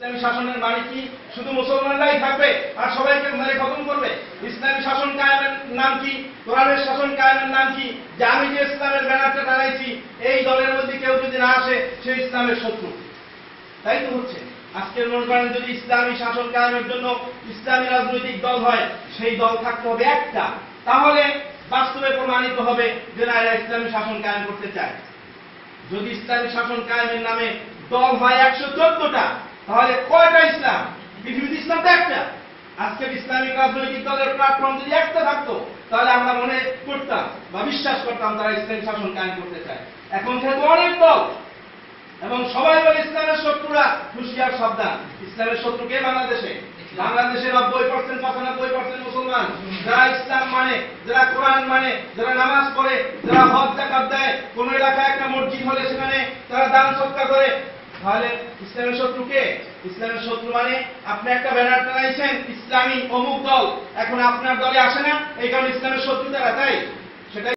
ইসলামী শাসনের মানে কি? শুধু মুসলমানরাই থাকবে আর সবাইকে মেরে খতম করবে? ইসলামী শাসন কায়েমের নাম কি? কোরআনের শাসন কায়েমের নাম কি? যে আমি যে ইসলামের ব্যানারটা দাঁড়াইছি, এই দলের মধ্যে কেউ যদি না আসে, সে ইসলামের শত্রু। তাই তো হচ্ছে। আজকের মনে করেন যদি ইসলামী শাসন কায়েমের জন্য ইসলামী রাজনৈতিক দল হয়, সেই দল থাকতে হবে একটা। তাহলে বাস্তবে প্রমাণিত হবে যে না, এরা ইসলামী শাসন কায়েম করতে চায়। যদি ইসলামী শাসন কায়েমের নামে দল হয় একশো চোদ্দটা তাহলে কয়টা ইসলাম? পৃথিবীতে ইসলাম তো একটা। আজকের ইসলামিক রাজনৈতিক দলের প্ল্যাটফর্ম যদি একটা থাকতো, তাহলে আমরা মনে করতাম বা বিশ্বাস করতাম তারা ইসলামী শাসন কায়েম করতে চায়। এখন যেহেতু অনেক দল, এবং সবাই বলে ইসলামের শত্রুরা হুশিয়ার, সাবধান। ইসলামের শত্রু কে? বাংলাদেশে। বাংলাদেশে নব্বই পার্সেন্ট পঁচানব্বই পার্সেন্ট মুসলমান। যারা ইসলাম মানে যারা কোরআন মানে যারা নামাজ পড়ে, যারা হজ জাকাত দেয়, কোন এলাকায় একটা মসজিদ হলে সেখানে তারা দান সৎকার করে তাহলে ইসলামের শত্রু কে ইসলামের শত্রু মানে আপনি একটা ব্যানার টানাইছেন ইসলামী অমুক দল। এখন আপনার দলে আসে না, এই কারণে ইসলামের শত্রু তারা তাই? সেটা